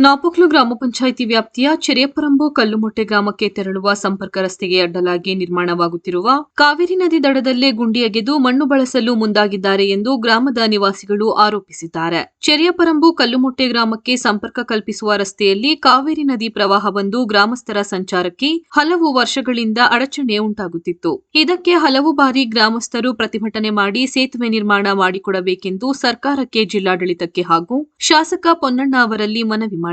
ನಾಪೊಕ್ಲು ಗ್ರಾಮ ಪಂಚಾಯಿತಿ ವ್ಯಾಪ್ತಿಯ ಚೆರೆಪರಂಬು ಕಲ್ಲುಮೊಟ್ಟೆ ಗ್ರಾಮಕ್ಕೆ ತೆರಳುವ ಸಂಪರ್ಕ ರಸ್ತೆಗೆ ಅಡ್ಡಲಾಗಿ ನಿರ್ಮಾಣವಾಗುತ್ತಿರುವ ಕಾವೇರಿ ನದಿ ದಡದಲ್ಲೇ ಗುಂಡಿ ಅಗೆದು ಮಣ್ಣು ಬಳಸಲು ಮುಂದಾಗಿದ್ದಾರೆ ಎಂದು ಗ್ರಾಮದ ನಿವಾಸಿಗಳು ಆರೋಪಿಸಿದ್ದಾರೆ. ಚೆರೆಯಪರಂಬು ಕಲ್ಲುಮೊಟ್ಟೆ ಗ್ರಾಮಕ್ಕೆ ಸಂಪರ್ಕ ಕಲ್ಪಿಸುವ ರಸ್ತೆಯಲ್ಲಿ ಕಾವೇರಿ ನದಿ ಪ್ರವಾಹ ಬಂದು ಗ್ರಾಮಸ್ಥರ ಸಂಚಾರಕ್ಕೆ ಹಲವು ವರ್ಷಗಳಿಂದ ಅಡಚಣೆ ಉಂಟಾಗುತ್ತಿತ್ತು. ಇದಕ್ಕೆ ಹಲವು ಬಾರಿ ಗ್ರಾಮಸ್ಥರು ಪ್ರತಿಭಟನೆ ಮಾಡಿ ಸೇತುವೆ ನಿರ್ಮಾಣ ಮಾಡಿಕೊಡಬೇಕೆಂದು ಸರ್ಕಾರಕ್ಕೆ ಜಿಲ್ಲಾಡಳಿತಕ್ಕೆ ಹಾಗೂ ಶಾಸಕ ಪೊನ್ನಣ್ಣ ಅವರಲ್ಲಿ ಮನವಿ ಮಾಡಿದ್ದರು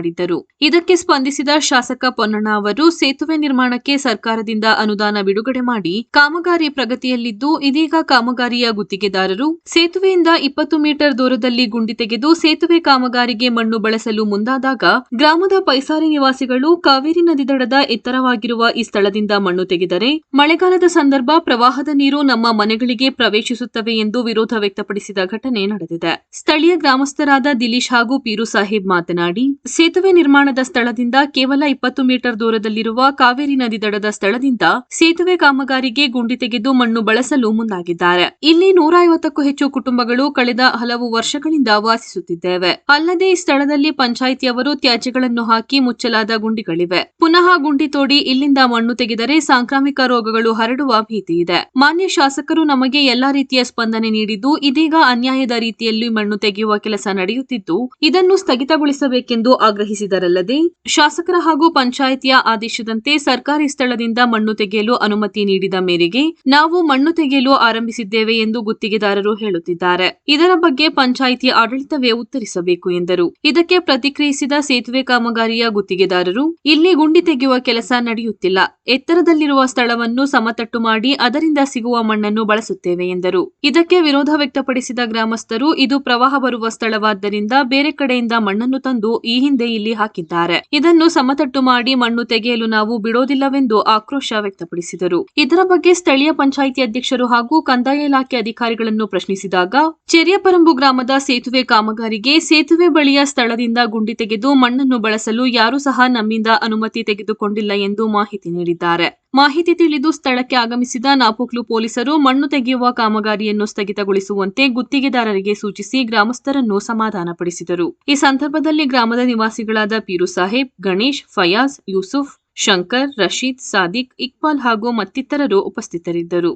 ಇದಕ್ಕೆ ಸ್ಪಂದಿಸಿದ ಶಾಸಕ ಪೊನ್ನಣ್ಣ ಅವರು ಸೇತುವೆ ನಿರ್ಮಾಣಕ್ಕೆ ಸರ್ಕಾರದಿಂದ ಅನುದಾನ ಬಿಡುಗಡೆ ಮಾಡಿ ಕಾಮಗಾರಿ ಪ್ರಗತಿಯಲ್ಲಿದ್ದು ಇದೀಗ ಕಾಮಗಾರಿಯ ಗುತ್ತಿಗೆದಾರರು ಸೇತುವೆಯಿಂದ ಇಪ್ಪತ್ತು ಮೀಟರ್ ದೂರದಲ್ಲಿ ಗುಂಡಿ ತೆಗೆದು ಸೇತುವೆ ಕಾಮಗಾರಿಗೆ ಮಣ್ಣು ಬಳಸಲು ಮುಂದಾದಾಗ ಗ್ರಾಮದ ಪೈಸಾರಿ ನಿವಾಸಿಗಳು ಕಾವೇರಿ ನದಿ ದಡದ ಎತ್ತರವಾಗಿರುವ ಈ ಸ್ಥಳದಿಂದ ಮಣ್ಣು ತೆಗೆದರೆ ಮಳೆಗಾಲದ ಸಂದರ್ಭ ಪ್ರವಾಹದ ನೀರು ನಮ್ಮ ಮನೆಗಳಿಗೆ ಪ್ರವೇಶಿಸುತ್ತವೆ ಎಂದು ವಿರೋಧ ವ್ಯಕ್ತಪಡಿಸಿದ ಘಟನೆ ನಡೆದಿದೆ. ಸ್ಥಳೀಯ ಗ್ರಾಮಸ್ಥರಾದ ದಿಲೀಶ್ ಹಾಗೂ ಪೀರು ಸಾಹೇಬ್ ಮಾತನಾಡಿ ಸೇತುವೆ ನಿರ್ಮಾಣದ ಸ್ಥಳದಿಂದ ಕೇವಲ ಇಪ್ಪತ್ತು ಮೀಟರ್ ದೂರದಲ್ಲಿರುವ ಕಾವೇರಿ ನದಿ ದಡದ ಸ್ಥಳದಿಂದ ಸೇತುವೆ ಕಾಮಗಾರಿಗೆ ಗುಂಡಿ ತೆಗೆದು ಮಣ್ಣು ಬಳಸಲು ಮುಂದಾಗಿದ್ದಾರೆ. ಇಲ್ಲಿ ನೂರ ಐವತ್ತಕ್ಕೂ ಹೆಚ್ಚು ಕುಟುಂಬಗಳು ಕಳೆದ ಹಲವು ವರ್ಷಗಳಿಂದ ವಾಸಿಸುತ್ತಿದ್ದೇವೆ. ಅಲ್ಲದೆ ಈ ಸ್ಥಳದಲ್ಲಿ ಪಂಚಾಯಿತಿಯವರು ತ್ಯಾಜ್ಯಗಳನ್ನು ಹಾಕಿ ಮುಚ್ಚಲಾದ ಗುಂಡಿಗಳಿವೆ. ಪುನಃ ಗುಂಡಿ ತೋಡಿ ಇಲ್ಲಿಂದ ಮಣ್ಣು ತೆಗೆದರೆ ಸಾಂಕ್ರಾಮಿಕ ರೋಗಗಳು ಹರಡುವ ಭೀತಿ ಇದೆ. ಮಾನ್ಯ ಶಾಸಕರು ನಮಗೆ ಎಲ್ಲಾ ರೀತಿಯ ಸ್ಪಂದನೆ ನೀಡಿದ್ದು, ಇದೀಗ ಅನ್ಯಾಯದ ರೀತಿಯಲ್ಲಿ ಮಣ್ಣು ತೆಗೆಯುವ ಕೆಲಸ ನಡೆಯುತ್ತಿದ್ದು, ಇದನ್ನು ಸ್ಥಗಿತಗೊಳಿಸಬೇಕೆಂದು ಆಗ್ರಹಿಸಿದರಲ್ಲದೆ, ಶಾಸಕರ ಹಾಗೂ ಪಂಚಾಯಿತಿಯ ಆದೇಶದಂತೆ ಸರ್ಕಾರಿ ಸ್ಥಳದಿಂದ ಮಣ್ಣು ತೆಗೆಯಲು ಅನುಮತಿ ನೀಡಿದ ಮೇರೆಗೆ ನಾವು ಮಣ್ಣು ತೆಗೆಯಲು ಆರಂಭಿಸಿದ್ದೇವೆ ಎಂದು ಗುತ್ತಿಗೆದಾರರು ಹೇಳುತ್ತಿದ್ದಾರೆ. ಇದರ ಬಗ್ಗೆ ಪಂಚಾಯಿತಿ ಆಡಳಿತವೇ ಉತ್ತರಿಸಬೇಕು ಎಂದರು. ಇದಕ್ಕೆ ಪ್ರತಿಕ್ರಿಯಿಸಿದ ಸೇತುವೆ ಕಾಮಗಾರಿಯ ಗುತ್ತಿಗೆದಾರರು, ಇಲ್ಲಿ ಗುಂಡಿ ತೆಗೆಯುವ ಕೆಲಸ ನಡೆಯುತ್ತಿಲ್ಲ. ಎತ್ತರದಲ್ಲಿರುವ ಸ್ಥಳವನ್ನು ಸಮತಟ್ಟು ಮಾಡಿ ಅದರಿಂದ ಸಿಗುವ ಮಣ್ಣನ್ನು ಬಳಸುತ್ತೇವೆ ಎಂದರು. ಇದಕ್ಕೆ ವಿರೋಧ ವ್ಯಕ್ತಪಡಿಸಿದ ಗ್ರಾಮಸ್ಥರು, ಇದು ಪ್ರವಾಹ ಬರುವ ಸ್ಥಳವಾದ್ದರಿಂದ ಬೇರೆ ಕಡೆಯಿಂದ ಮಣ್ಣನ್ನು ತಂದು ಈ ಹಿಂದೆ ಇಲ್ಲಿ ಹಾಕಿದ್ದಾರೆ. ಇದನ್ನು ಸಮತಟ್ಟು ಮಾಡಿ ಮಣ್ಣು ತೆಗೆಯಲು ನಾವು ಬಿಡೋದಿಲ್ಲವೆಂದು ಆಕ್ರೋಶ ವ್ಯಕ್ತಪಡಿಸಿದರು. ಇದರ ಬಗ್ಗೆ ಸ್ಥಳೀಯ ಪಂಚಾಯಿತಿ ಅಧ್ಯಕ್ಷರು ಹಾಗೂ ಕಂದಾಯ ಇಲಾಖೆ ಅಧಿಕಾರಿಗಳನ್ನು ಪ್ರಶ್ನಿಸಿದಾಗ, ಚೆರಿಯಪರಂಬು ಗ್ರಾಮದ ಸೇತುವೆ ಕಾಮಗಾರಿಗೆ ಸೇತುವೆ ಬಳಿಯ ಸ್ಥಳದಿಂದ ಗುಂಡಿ ತೆಗೆದು ಮಣ್ಣನ್ನು ಬಳಸಲು ಯಾರೂ ಸಹ ನಮ್ಮಿಂದ ಅನುಮತಿ ತೆಗೆದುಕೊಂಡಿಲ್ಲ ಎಂದು ಮಾಹಿತಿ ನೀಡಿದ್ದಾರೆ. ಮಾಹಿತಿ ತಿಳಿದು ಸ್ಥಳಕ್ಕೆ ಆಗಮಿಸಿದ ನಾಪೋಕ್ಲು ಪೊಲೀಸರು ಮಣ್ಣು ತೆಗೆಯುವ ಕಾಮಗಾರಿಯನ್ನು ಸ್ಥಗಿತಗೊಳಿಸುವಂತೆ ಗುತ್ತಿಗೆದಾರರಿಗೆ ಸೂಚಿಸಿ ಗ್ರಾಮಸ್ಥರನ್ನು ಸಮಾಧಾನಪಡಿಸಿದರು. ಈ ಸಂದರ್ಭದಲ್ಲಿ ಗ್ರಾಮದ ನಿವಾಸಿಗಳಾದ ಪೀರು ಸಾಹೇಬ್ ಗಣೇಶ್ ಫಯಾಜ್ ಯೂಸುಫ್ ಶಂಕರ್ ರಶೀದ್ ಸಾದಿಕ್ ಇಕ್ಬಾಲ್ ಹಾಗೂ ಮತ್ತಿತರರು ಉಪಸ್ಥಿತರಿದ್ದರು.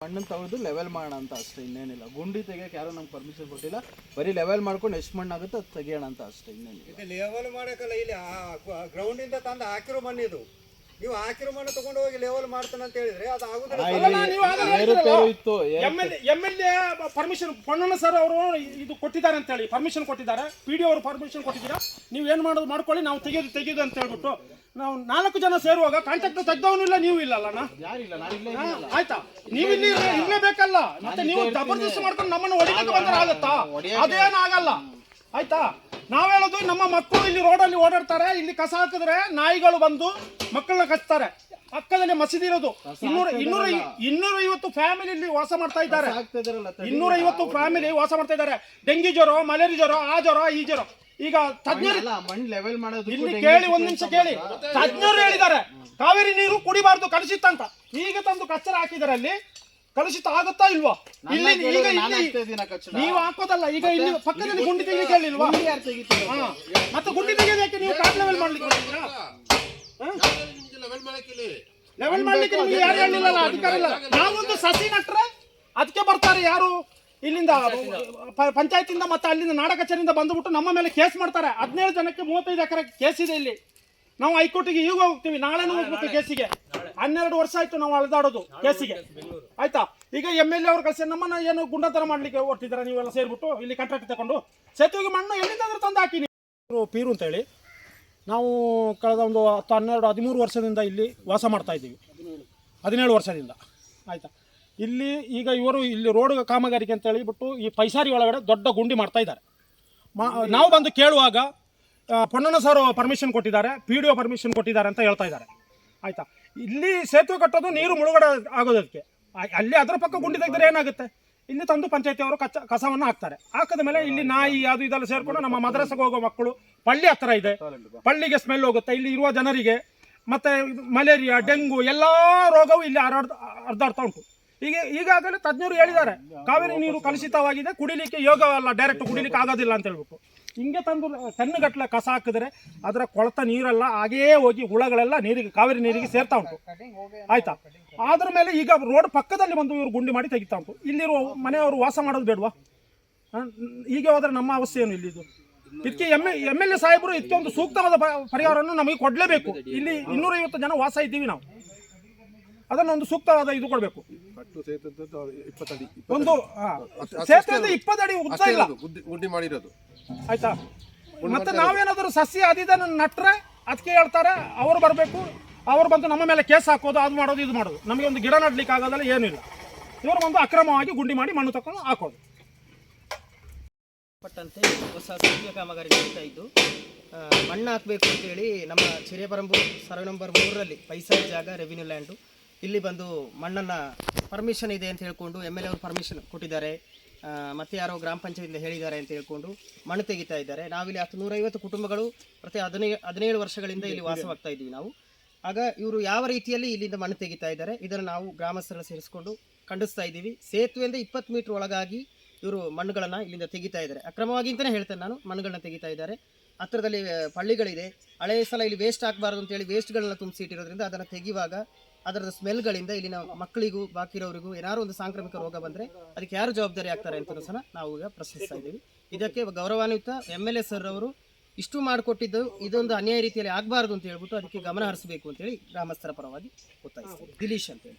ಮಣ್ಣನ್ನು ತೆಗೆದು ಲೆವೆಲ್ ಮಾಡೋಣ ಅಂತ ಅಷ್ಟೇ ಇನ್ನೇನಿಲ್ಲ. ಗುಂಡಿ ತೆಗಿಯಕ್ಕೆ ಯಾರು ನಮ್ಗೆ ಪರ್ಮಿಷನ್ ಕೊಟ್ಟಿಲ್ಲ. ಬರೀ ಲೆವೆಲ್ ಮಾಡ್ಕೊಂಡು ಎಷ್ಟು ಮಣ್ಣು ಆಗುತ್ತೆ ಅದು ತೆಗಿಯೋಣ ಅಂತ ಅಷ್ಟೇ ಇನ್ನೇನಿಲ್ಲ. ಇದು ಲೆವೆಲ್ ಮಾಡೋಕ್ಕಲ್ಲ ಇಲ್ಲಿ ಗ್ರೌಂಡಿಂದ ತಂದು ಹಾಕಿರೋ ಮಣ್ಣಿದು ನೀವು ಹಾಕಿರೋ ಮಣ್ಣು ತಗೊಂಡು ಹೋಗಿ ಲೆವೆಲ್ ಮಾಡ್ತಾನೆ ಅಂತ ಹೇಳಿದ್ರೆ ಅದು ಆಗುದಿಲ್ಲ. M L M L A permission Ponnanna sir ಅವರು ಇದು ಕೊಟ್ಟಿದ್ದಾರೆ ಅಂತ ಹೇಳಿ ಪರ್ಮಿಷನ್ ಕೊಟ್ಟಿದ್ದಾರೆ. ಪಿ ಡಿ ಅವರು ಪರ್ಮಿಷನ್ ಕೊಟ್ಟಿದ್ದೀರಾ? ನೀವು ಏನು ಮಾಡೋದು ಮಾಡ್ಕೊಳ್ಳಿ ನಾವು ತೆಗೆದು ತೆಗೆದು ಅಂತ ಹೇಳ್ಬಿಟ್ಟು. ನಾವು ನಾಲ್ಕು ಜನ ಸೇರುವಾಗ ಕಾಂಟ್ಯಾಕ್ಟ್ ತೆಗ್ದವನು ಇಲ್ಲ ನೀವು ಇಲ್ಲ ಅಲ್ಲ ಆಯ್ತಾ ನಾನು ಇಲ್ಲೇ ಬೇಕಲ್ಲ ಆಯ್ತಾ? ನೀವು ಇಲ್ಲಿ ಇರ್ಲೇಬೇಕಲ್ಲ ಮತ್ತೆ ನೀವು ಜಬರ್ದಸ್ತಿ ಮಾಡ್ಕೊಂಡು ನಮ್ಮನ್ನು ಹೊಡಿಲಿಕ್ಕೆ ಬಂದ್ರೆ ಆಗತ್ತಾ? ಅದೇನು ಆಗಲ್ಲ. ಆಯ್ತಾ? ನಾವ್ ಹೇಳೋದು ನಮ್ಮ ಮಕ್ಕಳು ಇಲ್ಲಿ ರೋಡಲ್ಲಿ ಓಡಾಡ್ತಾರೆ ಇಲ್ಲಿ ಕಸ ಹಾಕಿದ್ರೆ ನಾಯಿಗಳು ಬಂದು ಮಕ್ಕಳನ್ನ ಕಚ್ತಾರೆ. ಪಕ್ಕದಲ್ಲಿ ಮಸೀದಿ ಇರೋದು. ಇನ್ನೂರ ಇನ್ನೂರ ಇನ್ನೂರ ಐವತ್ತು ಫ್ಯಾಮಿಲಿ ಇಲ್ಲಿ ವಾಸ ಮಾಡ್ತಾ ಇದ್ದಾರೆ. ಇನ್ನೂರ ಐವತ್ತು ಫ್ಯಾಮಿಲಿ ವಾಸ ಮಾಡ್ತಾ ಇದ್ದಾರೆ. ಡೆಂಗಿ ಜ್ವರ ಮಲೇರಿಯಾ ಜ್ವರ ಆ ಜ್ವರ ಈ ಜ್ವರ. ಈಗ ತಜ್ಞರು ಲೆವೆಲ್ ಮಾಡೋದು ಇಲ್ಲಿ ಕೇಳಿ ಒಂದ್ ನಿಮಿಷ ಕೇಳಿ. ತಜ್ಞರು ಹೇಳಿದ್ದಾರೆ ಕಾವೇರಿ ನೀರು ಕುಡಿಬಾರ್ದು ಕಲುಷಿತ ಅಂತ ಈಗ ತಂದು ಕಚ್ಚರ ಹಾಕಿದ್ದಾರೆ ಅಲ್ಲಿ. ಕಲುಷಿತ ಆಗುತ್ತಾ ಇಲ್ವಾ ಇಲ್ಲಿ ಈಗ ಇಲ್ಲಿ ನೀವು ಹಾಕೋದಲ್ಲ ಈಗ ಇಲ್ಲಿ ಪಕ್ಕದಲ್ಲಿ ಗುಂಡಿ ತೆಗಿಲಿಕ್ಕೆ ಹೇಳಿಲ್ವಾ? ಹಾ. ಮತ್ತೆ ಗುಂಡಿ ತೆಗೆಯೋದಕ್ಕೆ ನೀವು ಕಾಡ್ ಲೆವೆಲ್ ಮಾಡ್ಲಿಕ್ಕೆ? ಲೆವೆಲ್ ಮಾಡ್ಲಿಕ್ಕೆ ನಿಮ್ಗೆ ಯಾರು ಹೇಳಿಲ್ಲ ಅಧಿಕಾರ ಇಲ್ಲ. ನಾವೊಂದು ಸಸಿ ನಟ್ರೆ ಅದಕ್ಕೆ ಬರ್ತಾರೆ ಯಾರು? ಇಲ್ಲಿಂದ ಪ- ಪಂಚಾಯತಿಂದ ಮತ್ತೆ ಅಲ್ಲಿಂದ ನಾಡ ಕಚೇರಿಯಿಂದ ಬಂದ್ಬಿಟ್ಟು ನಮ್ಮ ಮೇಲೆ ಕೇಸ್ ಮಾಡ್ತಾರೆ. ಹದಿನೇಳು ಜನಕ್ಕೆ ಮೂವತ್ತೈದು ಎಕರೆ ಕೇಸ್ ಇದೆ ಇಲ್ಲಿ. ನಾವು ಹೈಕೋರ್ಟಿಗೆ ಈಗ ಹೋಗ್ತೀವಿ. ನಾಳೆನೂ ಹೋಗ್ಬೇಕು ಕೇಸಿಗೆ. ಹನ್ನೆರಡು ವರ್ಷ ಆಯ್ತು ನಾವು ಅಳದಾಡೋದು ಕೇಸಿಗೆ. ಆಯ್ತಾ? ಈಗ ಎಂ ಎಲ್ ಎ ಅವ್ರ ಕಳಿಸಿ ನಮ್ಮನ್ನ ಏನು ಗುಂಡತರ ಮಾಡ್ಲಿಕ್ಕೆ ಹೊರಟಿದ್ದಾರೆ ನೀವೆಲ್ಲ ಸೇರ್ಬಿಟ್ಟು ಇಲ್ಲಿ ಕಾಂಟ್ರಾಕ್ಟ್ ತಗೊಂಡು. ಸೇತುವೆಗೆ ಮಣ್ಣು ಎಲ್ಲಿಂದಾದ್ರೂ ತಂದು ಹಾಕಿನಿ ಪೀರು ಅಂತ ಹೇಳಿ ನಾವು ಕಳೆದ ಒಂದು ಹತ್ತು ಹನ್ನೆರಡು ಹದಿಮೂರು ವರ್ಷದಿಂದ ಇಲ್ಲಿ ವಾಸ ಮಾಡ್ತಾ ಇದ್ದೀವಿ. ಹದಿನೇಳು ವರ್ಷದಿಂದ. ಆಯಿತಾ? ಇಲ್ಲಿ ಈಗ ಇವರು ಇಲ್ಲಿ ರೋಡ್ ಕಾಮಗಾರಿಕೆ ಅಂತ ಹೇಳಿಬಿಟ್ಟು ಈ ಪೈಸಾರಿ ಒಳಗಡೆ ದೊಡ್ಡ ಗುಂಡಿ ಮಾಡ್ತಾ ಇದ್ದಾರೆ. ಮಾ ನಾವು ಬಂದು ಕೇಳುವಾಗ ಪೊನ್ನಣ್ಣ ಸರ್ ಪರ್ಮಿಷನ್ ಕೊಟ್ಟಿದ್ದಾರೆ ಪಿ ಡಿ ಒ ಪರ್ಮಿಷನ್ ಕೊಟ್ಟಿದ್ದಾರೆ ಅಂತ ಹೇಳ್ತಾ ಇದ್ದಾರೆ. ಆಯಿತಾ? ಇಲ್ಲಿ ಸೇತುವೆ ಕಟ್ಟೋದು ನೀರು ಮುಳುಗಡೆ ಆಗೋದಕ್ಕೆ ಅಲ್ಲಿ ಅದರ ಪಕ್ಕ ಗುಂಡಿ ಏನಾಗುತ್ತೆ? ಇಲ್ಲಿ ತಂದು ಪಂಚಾಯತಿ ಅವರು ಕಚ್ಚ, ಕಸವನ್ನು ಹಾಕ್ತಾರೆ. ಹಾಕಿದ ಮೇಲೆ ಇಲ್ಲಿ ನಾಯಿ, ಅದು ಇದೆಲ್ಲ ಸೇರಿಕೊಂಡು ನಮ್ಮ ಮದ್ರಸೆಗೆ ಹೋಗೋ ಮಕ್ಕಳು, ಪಳ್ಳಿ ಹತ್ರ ಇದೆ. ಪಳ್ಳಿಗೆ ಸ್ಮೆಲ್ ಹೋಗುತ್ತೆ. ಇಲ್ಲಿ ಇರುವ ಜನರಿಗೆ ಮತ್ತೆ ಮಲೇರಿಯಾ, ಡೆಂಗು ಎಲ್ಲ ರೋಗವು ಇಲ್ಲಿ ಹರಡ್ ಹರಿದಾಡ್ತಾ ಉಂಟು. ಈಗ ಈಗಾಗಲೇ ತಜ್ಞರು ಹೇಳಿದ್ದಾರೆ. ಕಾವೇರಿ ನೀರು ಕಲುಷಿತವಾಗಿದೆ. ಕುಡಿಲಿಕ್ಕೆ ಯೋಗವಲ್ಲ ಡೈರೆಕ್ಟ್ ಕುಡಿಲಿಕ್ಕೆ ಆಗೋದಿಲ್ಲ ಅಂತ ಹೇಳ್ಬಿಟ್ಟು. ಹಿಂಗೆ ತಂದು ಟನ್ನುಗಟ್ಟಲೆ ಕಸ ಹಾಕಿದ್ರೆ ಅದರ ಕೊಳತ ನೀರೆಲ್ಲ ಹಾಗೇ ಹೋಗಿ ಹುಳಗಳೆಲ್ಲ ನೀರಿಗೆ, ಕಾವೇರಿ ನೀರಿಗೆ ಸೇರ್ತಾ ಉಂಟು. ಆಯ್ತಾ? ಅದ್ರ ಮೇಲೆ ಈಗ ರೋಡ್ ಪಕ್ಕದಲ್ಲಿ ಬಂದು ಇವರು ಗುಂಡಿ ಮಾಡಿ ತೆಗಿತಾ ಉಂಟು. ಇಲ್ಲಿರುವ ಮನೆಯವರು ವಾಸ ಮಾಡೋದು ಬೇಡವಾ? ಹೀಗೆ ಹೋದ್ರೆ ನಮ್ಮ ಅವಸ್ಥೆ ಏನು ಇಲ್ಲಿದು? ಇದಕ್ಕೆ ಎಂ ಎಂ ಎಲ್ ಎ ಸಾಹೇಬರು ಇದಕ್ಕೆ ಒಂದು ಸೂಕ್ತವಾದ ಪರಿಹಾರವನ್ನು ನಮಗೆ ಕೊಡಲೇಬೇಕು. ಇಲ್ಲಿ ಇನ್ನೂರೈವತ್ತು ಜನ ವಾಸ ಇದ್ದೀವಿ ನಾವು. ಅದನ್ನು ಒಂದು ಸೂಕ್ತವಾದ ಇದು ಕೊಡಬೇಕು. ಕಟ್ಟು ಸೇತದ್ದು ಇಪ್ಪತ್ತಡಿ ಒಂದು ಆ, ಸೇತುವೆಯಿಂದ ಇಪ್ಪತ್ತು ಅಡಿ ಉದ್ದ ಅಷ್ಟೇ ಇಲ್ಲ. ಇರೋದು, ಗುಡ್ಡಿ ಮಾಡಿರೋದು. ಆಯ್ತಾ? ಮತ್ತೆ ನಾವೇನಾದರೂ ಸಸಿ ಅದಿದನ್ನು ನಟ್ರೆ ಅದಕ್ಕೆ ಹೇಳ್ತಾರೆ ಅವರು ಬರಬೇಕು ಅವ್ರು ಬಂದು ನಮ್ಮ ಮೇಲೆ ಕೇಸ್ ಹಾಕೋದು ಅದು ಮಾಡೋದು ಇದು ಮಾಡೋದು. ನಮಗೆ ಒಂದು ಗಿಡ ನಡ್ಲಿಕ್ಕೆ ಆಗೋದಲ್ಲ ಏನಿಲ್ಲ ಇಲ್ಲ. ಇವರು ಬಂದು ಅಕ್ರಮವಾಗಿ ಗುಂಡಿ ಮಾಡಿ ಮಣ್ಣು ತಕೊಂಡು ಹಾಕೋದು. ಪಟ್ಟಂತೆ ಹೊಸ ಸೇತುವೆ ಕಾಮಗಾರಿ ನಡೀತಾ ಇದ್ದು ಆ, ಮಣ್ಣು ಹಾಕಬೇಕು ಅಂತೇಳಿ ನಮ್ಮ ಚಿರೇಪರಂಬು ಸರ್ವೆ ನಂಬರ್ ಮೂರರಲ್ಲಿ ಪೈಸಾ ಜಾಗ ರೆವಿನ್ಯೂ ಲ್ಯಾಂಡು ಇಲ್ಲಿ ಬಂದು ಮಣ್ಣನ್ನು ಪರ್ಮಿಷನ್ ಇದೆ ಅಂತ ಹೇಳ್ಕೊಂಡು ಎಂ ಎಲ್ ಎ ಅವರು ಪರ್ಮಿಷನ್ ಕೊಟ್ಟಿದ್ದಾರೆ. ಮತ್ತೆ ಯಾರೋ ಗ್ರಾಮ ಪಂಚಾಯತಿಯಿಂದ ಹೇಳಿದ್ದಾರೆ ಅಂತ ಹೇಳ್ಕೊಂಡು ಮಣ್ಣು ತೆಗಿತಾ ಇದ್ದಾರೆ. ನಾವಿಲ್ಲಿ ಹತ್ತು ನೂರೈವತ್ತು ಕುಟುಂಬಗಳು ಪ್ರತಿ ಹದಿನೈದು ಹದಿನೇಳು ವರ್ಷಗಳಿಂದ ಇಲ್ಲಿ ವಾಸವಾಗ್ತಾ ಇದ್ದೀವಿ ನಾವು. ಆಗ ಇವರು ಯಾವ ರೀತಿಯಲ್ಲಿ ಇಲ್ಲಿಂದ ಮಣ್ಣು ತೆಗಿತಾ ಇದ್ದಾರೆ, ಇದನ್ನು ನಾವು ಗ್ರಾಮಸ್ಥರ ಸೇರಿಸ್ಕೊಂಡು ಖಂಡಿಸ್ತಾ ಇದ್ದೀವಿ. ಸೇತುವೆಯಿಂದ ಇಪ್ಪತ್ತು ಮೀಟರ್ ಒಳಗಾಗಿ ಇವರು ಮಣ್ಣುಗಳನ್ನು ಇಲ್ಲಿಂದ ತೆಗಿತಾ ಇದ್ದಾರೆ. ಅಕ್ರಮವಾಗಿ ಅಂತಲೇ ಹೇಳ್ತೇನೆ ನಾನು, ಮಣ್ಣುಗಳನ್ನ ತೆಗಿತಾ ಇದ್ದಾರೆ. ಹತ್ತಿರದಲ್ಲಿ ಪಳ್ಳಿಗಳಿದೆ. ಹಳೆಯ ಸಲ ಇಲ್ಲಿ ವೇಸ್ಟ್ ಆಗಬಾರ್ದು ಅಂತೇಳಿ ವೇಸ್ಟ್ಗಳನ್ನ ತುಂಬಿಸಿ ಇಟ್ಟಿರೋದ್ರಿಂದ ಅದನ್ನು ತೆಗೆಯುವಾಗ ಅದರ ಸ್ಮೆಲ್ಗಳಿಂದ ಇಲ್ಲಿನ ಮಕ್ಕಳಿಗೂ, ಬಾಕಿರೋರಿಗೂ ಏನಾದ್ರು ಒಂದು ಸಾಂಕ್ರಾಮಿಕ ರೋಗ ಬಂದರೆ ಅದಕ್ಕೆ ಯಾರು ಜವಾಬ್ದಾರಿ ಆಗ್ತಾರೆ ಅಂತ ಸಹ ನಾವು ಈಗ ಪ್ರಶ್ನಿಸ್ತಾ ಇದ್ದೀವಿ. ಇದಕ್ಕೆ ಗೌರವಾನ್ವಿತ ಎಂ ಎಲ್ ಎ ಸರ್ ಅವರು ಇಷ್ಟು ಮಾಡಿಕೊಟ್ಟಿದ್ದು ಇದೊಂದು ಅನ್ಯಾಯ ರೀತಿಯಲ್ಲಿ ಆಗಬಾರ್ದು ಅಂತ ಹೇಳ್ಬಿಟ್ಟು ಅದಕ್ಕೆ ಗಮನ ಹರಿಸಬೇಕು ಅಂತೇಳಿ ಗ್ರಾಮಸ್ಥರ ಪರವಾಗಿ ಒತ್ತಾಯಿಸ್ತೀವಿ ದಿಲೀಶ್ ಅಂತೇಳಿ